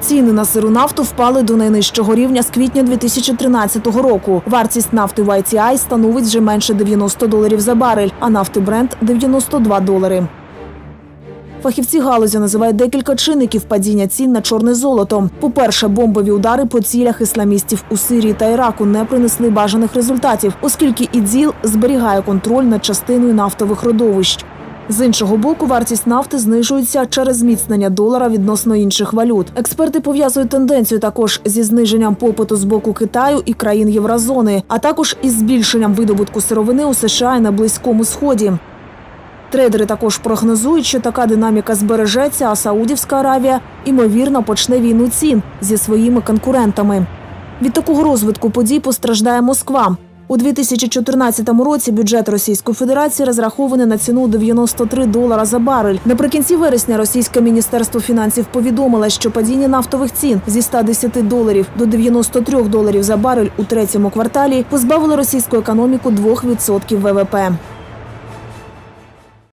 Ціни на сиру нафту впали до найнижчого рівня з квітня 2013 року. Вартість нафти в ITI становить вже менше 90 доларів за барель, а нафти Brent – 92 долари. Фахівці галузі називають декілька чинників падіння цін на чорне золото. По-перше, бомбові удари по цілях ісламістів у Сирії та Іраку не принесли бажаних результатів, оскільки ідзіл зберігає контроль над частиною нафтових родовищ. З іншого боку, вартість нафти знижується через зміцнення долара відносно інших валют. Експерти пов'язують тенденцію також зі зниженням попиту з боку Китаю і країн Єврозони, а також із збільшенням видобутку сировини у США і на Близькому Сході. Трейдери також прогнозують, що така динаміка збережеться, а Саудівська Аравія ймовірно почне війну цін зі своїми конкурентами. Від такого розвитку подій постраждає Москва. У 2014 році бюджет Російської Федерації розрахований на ціну 93 долара за барель. Наприкінці вересня російське міністерство фінансів повідомило, що падіння нафтових цін зі 110 доларів до 93 доларів за барель у третьому кварталі позбавило російську економіку 2% ВВП.